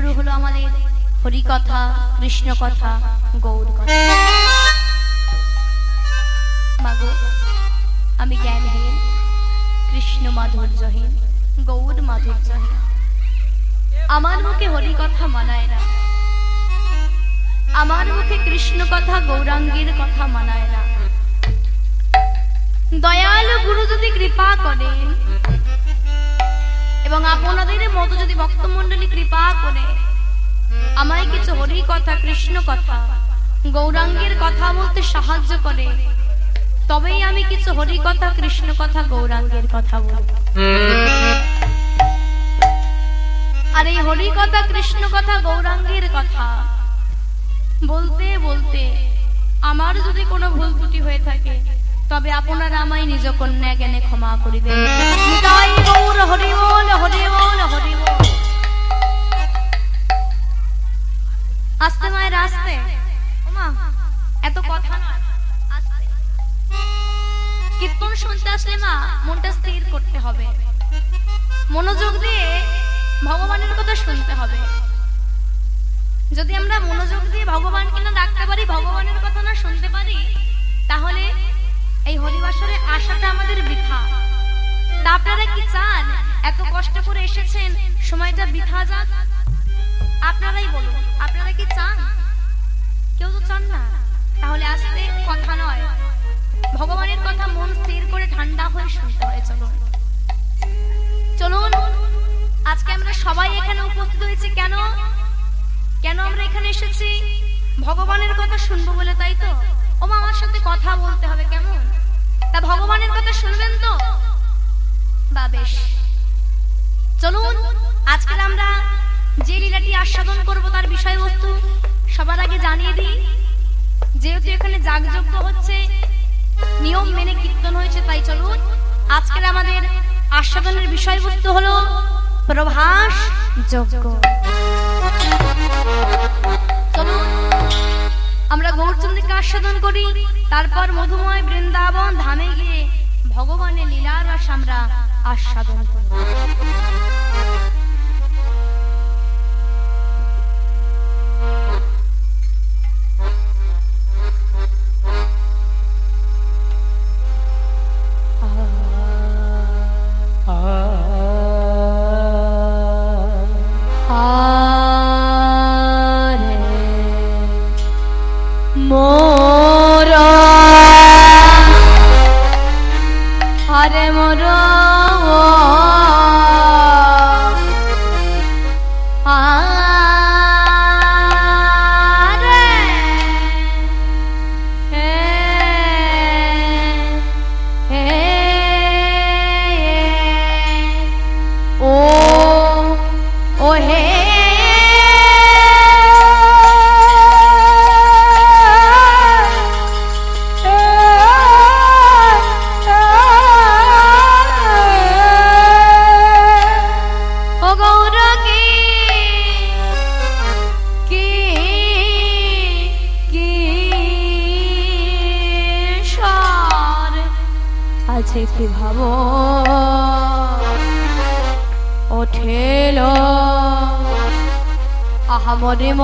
শুরু হলো আমাদের হরি কথা কৃষ্ণ কথা গৌর কথা আমি জ্ঞানহীন, কৃষ্ণ মাধুর্যহীন, গৌর মাধুর্যহীন। আমার মুখে হরি কথা মানায় না। আমার মুখে কৃষ্ণ কথা গৌরাঙ্গের কথা মানায় না। দয়ালু গুরু যদি কৃপা করেন, এবং আপনাদের মতো যদি ভক্তমণ্ডলী কৃপা করে। আমায় কিছু হরি কথা কৃষ্ণ কথা, গৌরাঙ্গের কথা বলতে সাহায্য করে। তবেই আমি কিছু হরি কথা কৃষ্ণ কথা, গৌরাঙ্গের কথা বলব। আর এই হরি কথা কৃষ্ণ কথা, গৌরাঙ্গের কথা বলতে বলতে আমার যদি কোনো ভুল ত্রুটি হয়ে থাকে, তবে আপনারা আমায় নিজ কন্যা জ্ঞানে ক্ষমা করিবেন। হরি বল হরি বল হরি বল আস্তে মায়ের আস্তে। এত কথা কীর্তন শুনতে আসলে মা, মনটা স্থির করতে হবে। মনোযোগ দিয়ে ভগবানের কথা শুনতে হবে। যদি আমরা মনোযোগ দিয়ে ভগবানকে না ডাকতে পারি, ভগবানের কথা না শুনতে পারি, তাহলে এই হরিবাসরে আশাটা আমাদের বৃথা। আপনারা কি চান? এত কষ্ট করে এসেছেন, সময়টা বৃথা যাক। আপনারাই বলুন, আপনারা কি চান? কেউ তো চান না। তাহলে আস্তে কথা নয়। ভগবানের কথা মন স্থির করে ঠান্ডা হয়ে শুনতে হয়, চলুন। চলুন, আজকে আমরা সবাই এখানে উপস্থিত হয়েছি কেন? কেন আমরা এখানে এসেছি? ভগবানের কথা শুনব বলে, তাই তো? ওমা আমার সাথে কথা বলতে হবে কেমন? তা ভগবানের কথা শুনবেন তো? বা বেশ। চলুন আজকে আমরা যে লীলাটি আস্বাদন করব তার বিষয়বস্তু সবার আগে জানিয়ে দিই। যেহেতু এখানে যাগযজ্ঞ হচ্ছে, নিয়ম মেনে কীর্তন হয়েছে, তাই চলুন। আজকের আমাদের আস্বাদনের বিষয়বস্তু হলো প্রভাস যজ্ঞ। আমরা গৌরচন্দ্রকে আস্বাদন করি। তারপর মধুময় বৃন্দাবন ধামে গিয়ে ভগবানের লীলার আমরা আস্বাদন করি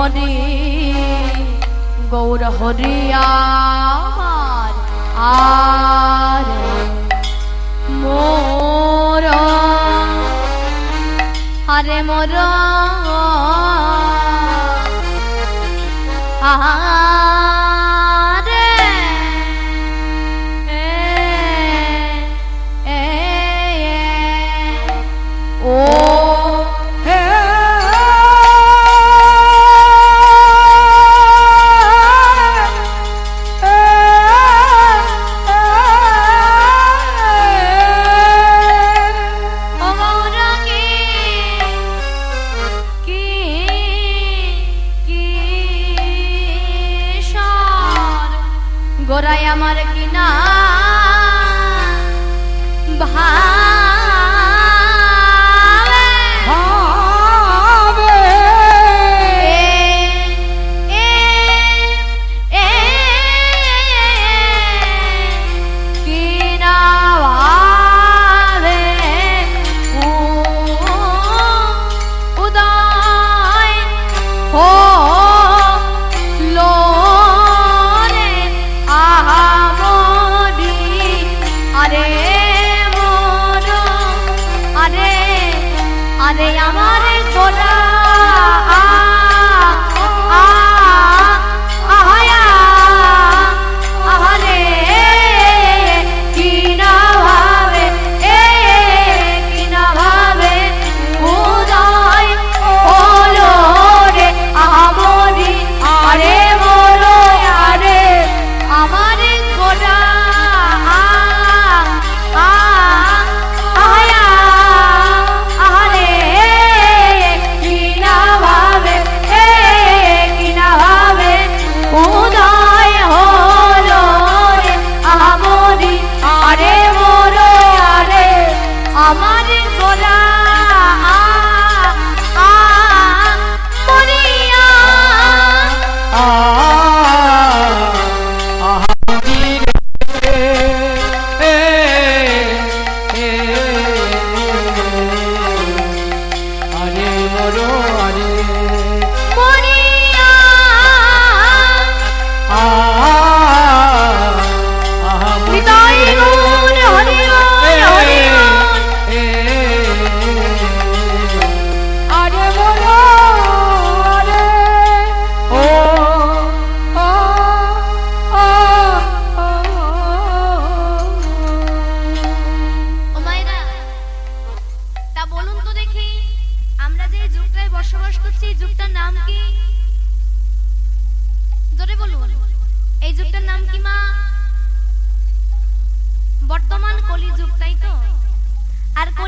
মরে গৌর হরিয়া আর মোর। আরে মোর। আরে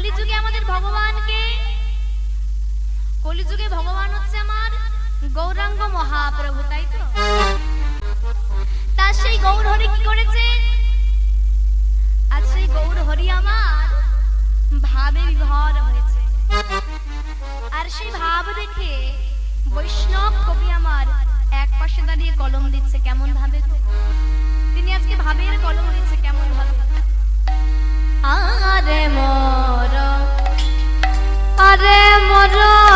কলিযুগে আমাদের ভগবানকে। কলিযুগে ভগবান হচ্ছে আমার গৌরাঙ্গ মহাপ্রভু, তাই তো? তা সেই গৌর হরি কি করেছে? আর সেই গৌর হরি আমার ভাবে বিভর হয়েছে। আর সেই ভাব দেখে বৈষ্ণব কবি আমার এক পাশে দাঁড়িয়ে কলম দিচ্ছে, কেমন ভাবে তিনি আজকে ভাবের কলম দিচ্ছে, কেমন ভাবে? আরে মা মরণ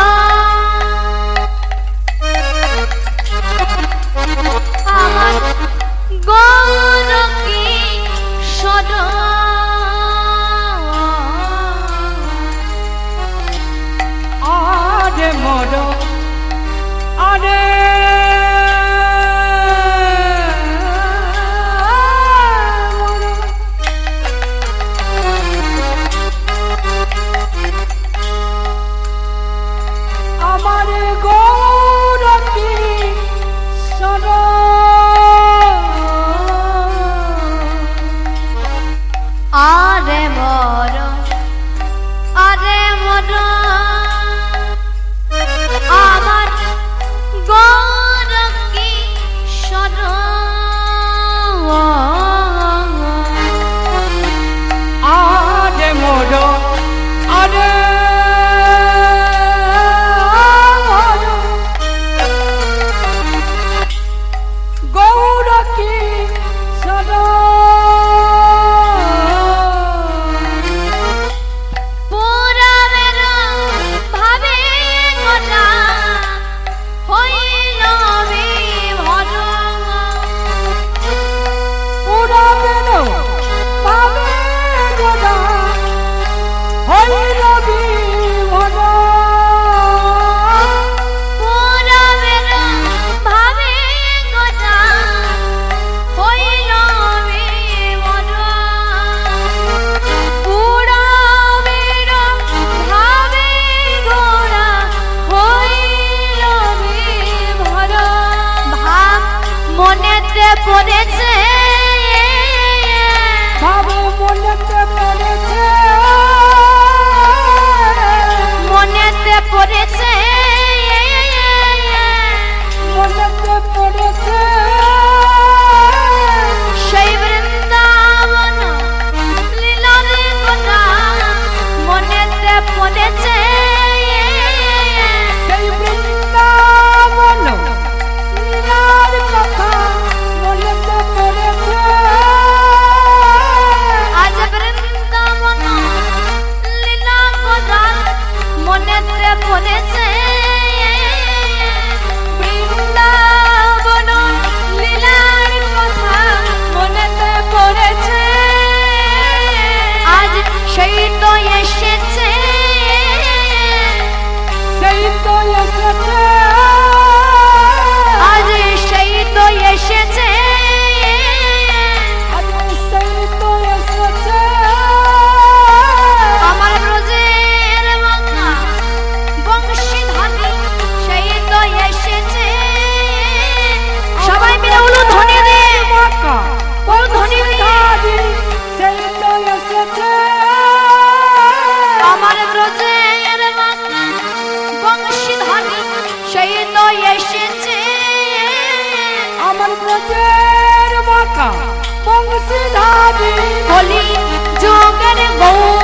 Oh.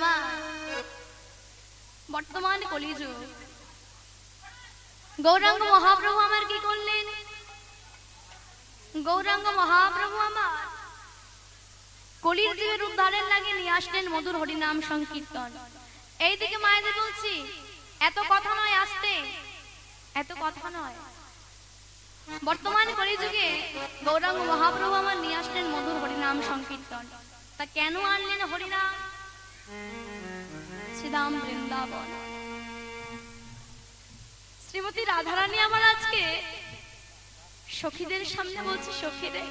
ওমা বর্তমান কলিযুগ। গৌরাঙ্গ মহাপ্রভু আমার কি করলেন? গৌরাঙ্গ মহাপ্রভু আমার কলির জীবের উদ্ধারের লাগে নিয়ে আসলেন মধুর হরিনাম সংকীর্তন। এইদিকে মায়েদের বলছি, এত কথা নয় আসতে, এত কথা নয়। বর্তমান কলিযুগে গৌরাঙ্গ মহাপ্রভু আমার নিয়ে আসলেন মধুর হরিনাম সংকীর্তন। তা কেন আনলেন হরিনাম? শ্রীরাম বৃন্দাবন শ্রীমতী রাধারানী আমার আজকে সখীদের সামনে বলছে, সখীরে,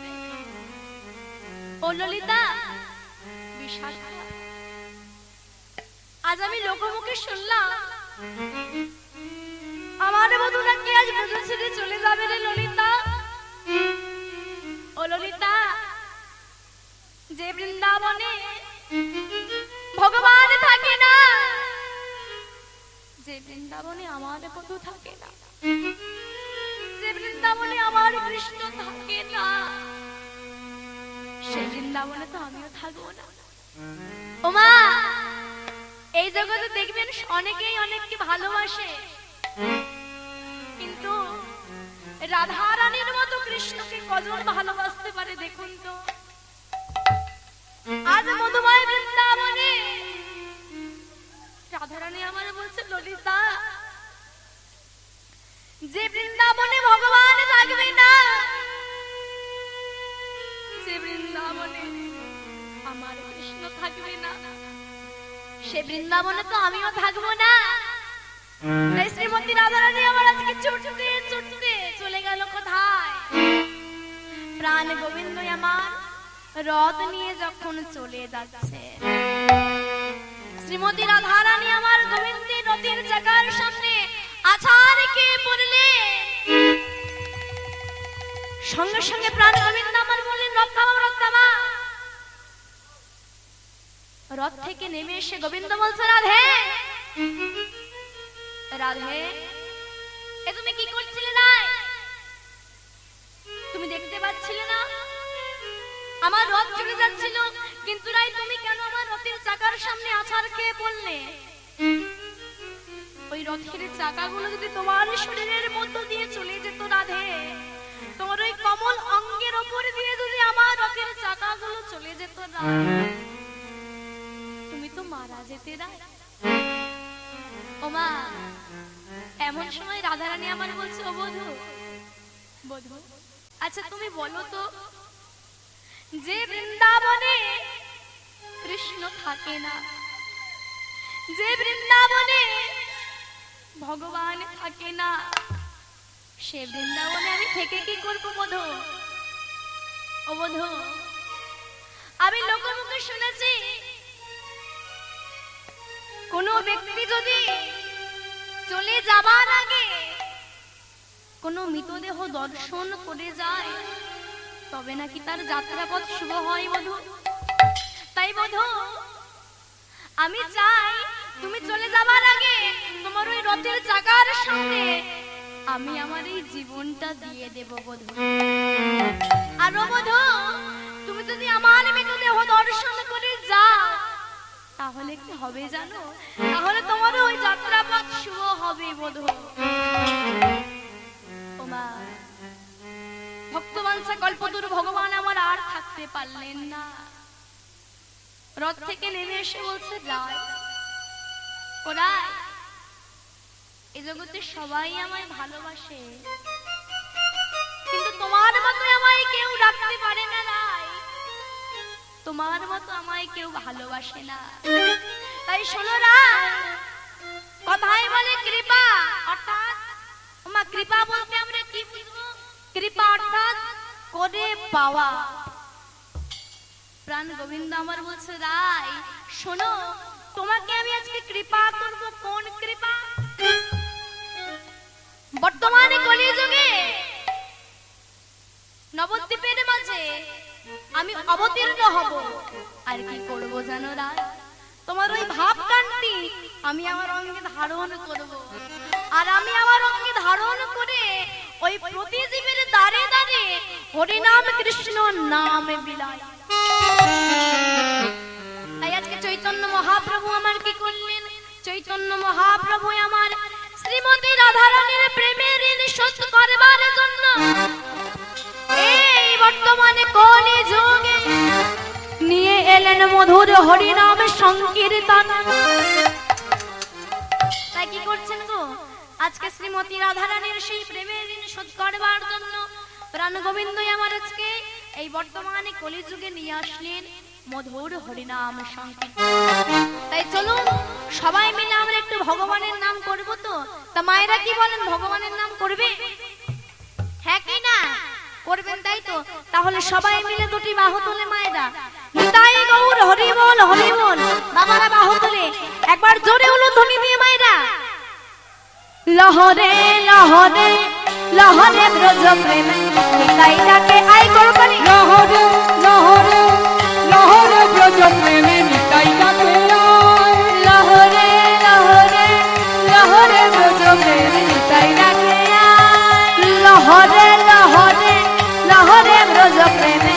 ও ললিতা, বিশাখা, আজ আমি লোকমুখে শুনলাম, আমার মতো নাকি আজ ছেড়ে চলে যাবে রে ললিতা। ও ললিতা, যে বৃন্দাবনে ভগবান থাকে না। যে বৃন্দাবনে আমার বধু থাকে না। যে বৃন্দাবনে আমার কৃষ্ণ থাকে না। সেই বৃন্দাবনে তো আমিও থাকব না। ওমা এই জগতে দেখবেন অনেকেই অনেককে ভালোবাসে। কিন্তু রাধা রানীর মতো কৃষ্ণকে কজন ভালোবাসতে পারে দেখুন তো? আজ মধুময় বৃন্দাবনে রাধারানী আমার বলছে, ললিতা, যে বৃন্দাবনে ভগবান থাকবে না, যে বৃন্দাবনে আমার কৃষ্ণ থাকবে না, সে বৃন্দাবনে তো আমিও থাকব না। শ্রীমতী রাধারানী আমার আজকে ছুটতে ছুটতে চলে গেল কোথায়? প্রাণ গোবিন্দ আমার রথ নিয়ে যখন চলে যাচ্ছে। শ্রীমতী রাধারানী আমার গোবিন্দের রথের চাকার সামনে আছাড় কে পড়লে? সঙ্গে সঙ্গে প্রাণ গোবিন্দ আমার বললেন, রথ থামাও রথ থামাও রথ থেকে নেমে এসে গোবিন্দ বলছে, রাধে। রাধে, এ তুমি কি করছিলে না তুমি দেখতে পাচ্ছিলে না? আমার রথ চলে যাচ্ছিল, কিন্তু রাই তুমি কেন আমার রথের চাকার সামনে আছাড় খেয়ে পড়লে? ওই রথের চাকাগুলো যদি তোমার শরীরের মধ্য দিয়ে চলে যেত রাধে, তোমার ওই কমল অঙ্গের ওপর দিয়ে যদি আমার রথের চাকাগুলো চলে যেত না তুমি তো মারা যেতে না ওমা, এমন সময় রাধারানী আমার বলছে, ও বধু বধু আচ্ছা তুমি বলো তো যে বৃন্দাবনে কৃষ্ণ থাকে না, যে বৃন্দাবনে ভগবান থাকে না, সে বৃন্দাবনে আমি থেকে কি করব বধু? ও বধু, আমি লোকমুখে শুনেছি, কোন ব্যক্তি যদি চলে যাবার আগে কোনো মৃতদেহ দর্শন করে যায় তবে নাকি তার যাত্রাপথ শুভ হয় বধু তাই বধু আমি চাই তুমি চলে যাবার আগে তোমার ওই রথের চাকার সামনে আমি আমার এই জীবনটা দিয়ে দেব বধু আর বধু তুমি যদি আমার মৃতদেহ দর্শন করে যাও, তাহলে কি হবে জানো? তাহলে তোমার ওই যাত্রাপথ শুভ হবে বোধ ওমা। ভক্তবাঞ্ছা কল্পদূর ভগবান আমার আর থাকতে পারলেন না। রথ থেকে নেমে এসে বলছে এই জগতে সবাই আমায় ভালোবাসে। কিন্তু তোমার মতো আমায় কেউ পারে না রায় তোমার মতো আমায় কেউ ভালোবাসে না। তাই শোনো কথাই বলে কৃপা, অর্থাৎ কৃপা বলতে আমরা কি বুঝব কৃপা অর্থাৎ পাওয়া। প্রাণ গোবিন্দ আমার বলছে শোনো, তোমাকে আমি আজকে কৃপা করব। কোন কৃপা? বর্তমানে কলিযুগে নবদ্বীপের মাঝে আমি অবতীর্ণ হব। আর কি করব জানো রায়? তোমার ওই ভাবকান্তি আমি আমার অঙ্গে ধারণ করব। আর আমি আমার অঙ্গে ধারণ করে ওই প্রতিজীবের দাঁড়ে দাঁড়ে হরিনাম কৃষ্ণ নাম বিলাই তাই আজকে চৈতন্য মহাপ্রভু আমার কি করলেন? চৈতন্য মহাপ্রভু আমার শ্রীমতী রাধারানীর প্রেমের ঋণ শোধ করবার জন্য এই বর্তমানে কলি যুগে নিয়ে এলেন মধুর হরিনাম সংকীর্তন। তাই কি করছেন গো? আজকে শ্রীমতী রাধারানীর সেই প্রেমের ঋণ শোধ করবার জন্য প্রাণ গোবিন্দই আমার আজকে এই বর্তমানে কলিযুগে নিয়ে আসলেন মধুর হরিনাম সংকীর্তন। তাই চলুন, সবাই মিলে আমরা একটু ভগবানের নাম করব তো। তা মায়েরা কি বলেন, ভগবানের নাম করবে? হ্যাঁ কি না? করবেন তাই তো। তাহলে সবাই মিলে দুটি বাহু তুলে মায়েরা। নিতাই গৌর হরি বল হরি বল বাবারা বাহু তুলে। একবার জোরে হলো ধ্বনি দিয়ে মায়েরা। লহরে লহরে লহরে ব্রজ প্রেমে নিতাই ডাকে আই করবানি লহরে লহরে লহরে ব্রজ প্রেমে নিতাই ডাকে লহরে লহরে লহরে ব্রজ প্রেমে নিতাই ডাকে লহরে লহরে লহরে ব্রজ প্রেমে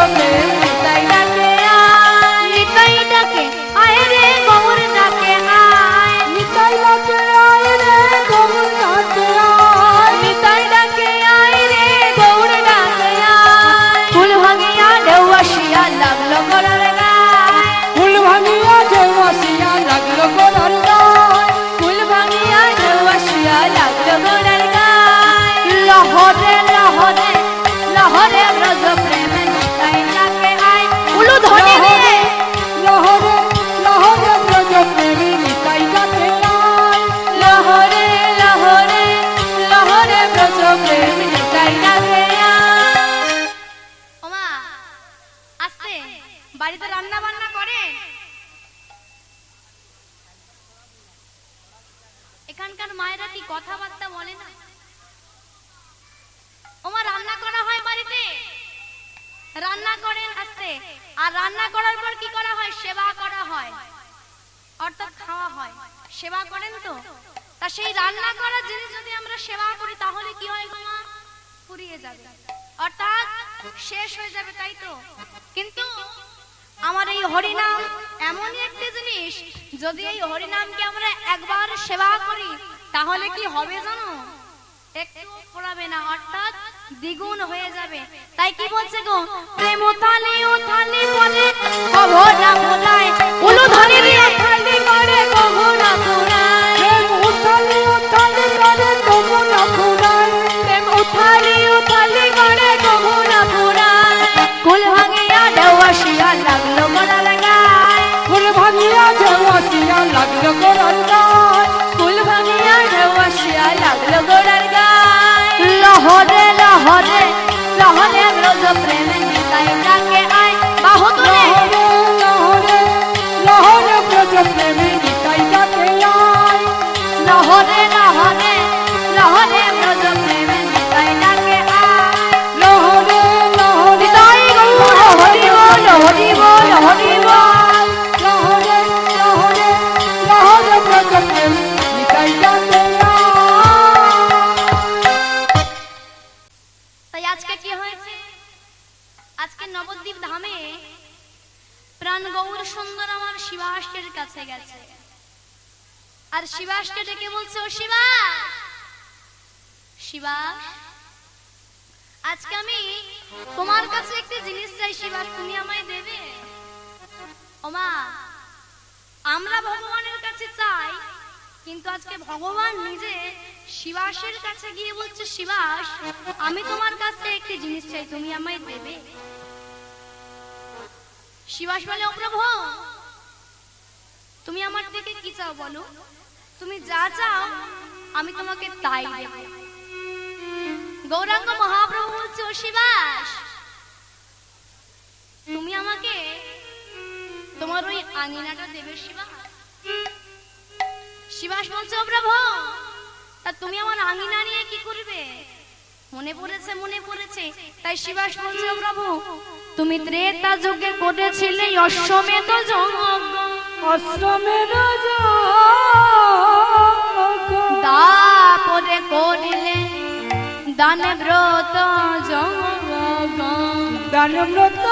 লহরে কথাবার্তা বলে না। ওমা, রান্না করা হয় বাড়িতে? রান্না করেন আস্তে। আর রান্না করার পর কি করা হয়? সেবা করা হয়। অর্থাৎ খাওয়া হয়। সেবা করেন তো? তা সেই রান্না করা জিনিস যদি আমরা সেবা করি, তাহলে কি হয় গো মা? ফুরিয়ে যাবে। অর্থাৎ শেষ হয়ে যাবে, তাই তো? কিন্তু আমার এই হরিনাম এমনই একটি জিনিস, যদি এই হরিনামকে আমরা একবার সেবা করি তাহলে কি হবে জানো? একটু পড়াবে না, অর্থাৎ দ্বিগুণ হয়ে যাবে। তাই কি বলছে গো? প্রেম ও উলু ধরে দিয়ে করে প্রেম ফুরায় লহরে রহনে রোজ প্রেমে। আজকে কি হয়েছে? আজকে নবদ্বীপ ধামে প্রাণ গৌর সুন্দর আমার শিবাষ্টের কাছে গেছে। আর শিবাসকে ডেকে বলছে, ও শিবা! শিবা, আজকে আমি তোমার কাছে একটি জিনিস চাই শিবাস তুমি আমায় দেবে? ওমা আমরা ভগবানের কাছে চাই, কিন্তু আজকে ভগবান নিজে শিবাসের কাছে গিয়ে বলছে শিবাস আমি তোমার কাছে একটি জিনিস চাই, তুমি আমায় দেবে। শিবাস বলে ও প্রভু তুমি আমার থেকে কি চাও বলো? তুমি যা চাও, আমি তোমাকে তাই দেব। গৌরাঙ্গ মহাপ্রভু বলছে, ও শিবাস তুমি আমাকে তোমার ওই আঙিনাটা দেবে শিবাস শিবাস বলছে ও প্রভু তা তুমি আমার আঙিনা নিয়ে কি করবে? মনে পড়েছে মনে পড়েছে। তাই শিবাস বলছে প্রভু তুমি ত্রেতা যুগে করেছিলে অশ্বমেধ যজ্ঞ অশ্রমের তারপরে করিলে দান ব্রত যজ্ঞ দানব্রত